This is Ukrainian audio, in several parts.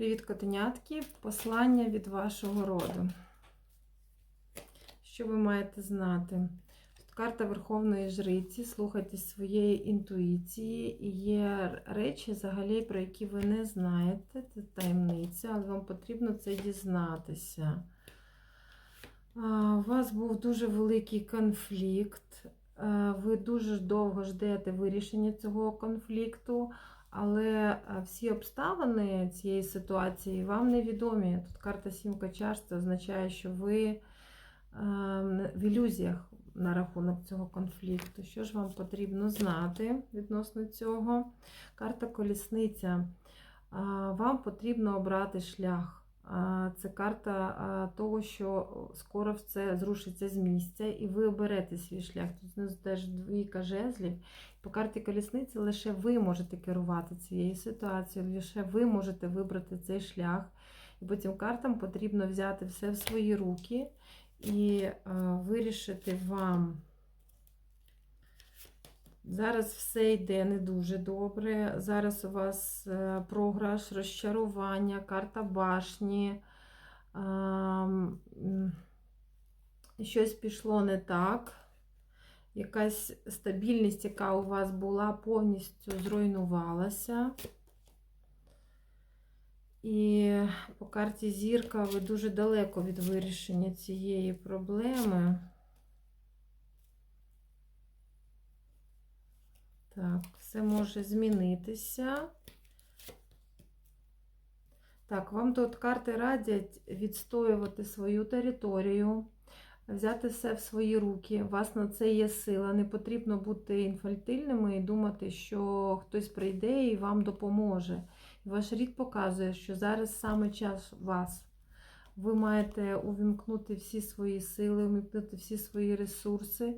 Привіт, котенятки! Послання від вашого роду. Що ви маєте знати? Тут карта Верховної Жриці. Слухайте своєї інтуїції. І є речі, взагалі, про які ви не знаєте. Це таємниця, але вам потрібно це дізнатися. У вас був дуже великий конфлікт. Ви дуже довго ждете вирішення цього конфлікту. Але всі обставини цієї ситуації вам невідомі. Тут карта Сімка чаш, це означає, що ви в ілюзіях на рахунок цього конфлікту. Що ж вам потрібно знати відносно цього? Карта колісниця. Вам потрібно обрати шлях. Це карта того, що скоро все зрушиться з місця, і ви оберете свій шлях. Тут теж двійка жезлів. По карті колісниці лише ви можете керувати цією ситуацією, лише ви можете вибрати цей шлях. І потім картам потрібно взяти все в свої руки і вирішити вам. Зараз все йде не дуже добре. Зараз у вас програш, розчарування, карта башні. Щось пішло не так. Якась стабільність, яка у вас була, повністю зруйнувалася. І по карті зірка ви дуже далеко від вирішення цієї проблеми. Так, все може змінитися. Так, вам тут карти радять відстоювати свою територію, взяти все в свої руки. У вас на це є сила. Не потрібно бути інфальтильними і думати, що хтось прийде і вам допоможе. Ваш рід показує, що зараз саме час вас. Ви маєте увімкнути всі свої сили, увімкнути всі свої ресурси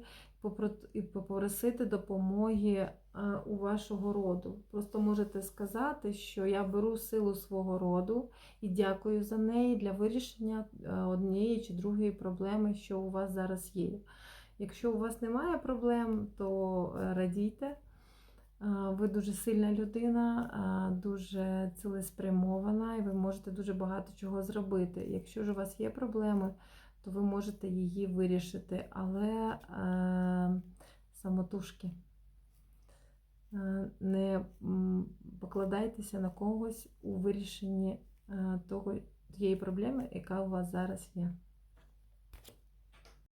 і попросити допомоги у вашого роду. Просто можете сказати, що я беру силу свого роду і дякую за неї для вирішення однієї чи другої проблеми, що у вас зараз є. Якщо у вас немає проблем, то радійте. Ви дуже сильна людина, дуже цілеспрямована, і ви можете дуже багато чого зробити. Якщо ж у вас є проблеми, то ви можете її вирішити, але е, самотужки. Е, не покладайтеся на когось у вирішенні е, того, тієї проблеми, яка у вас зараз є.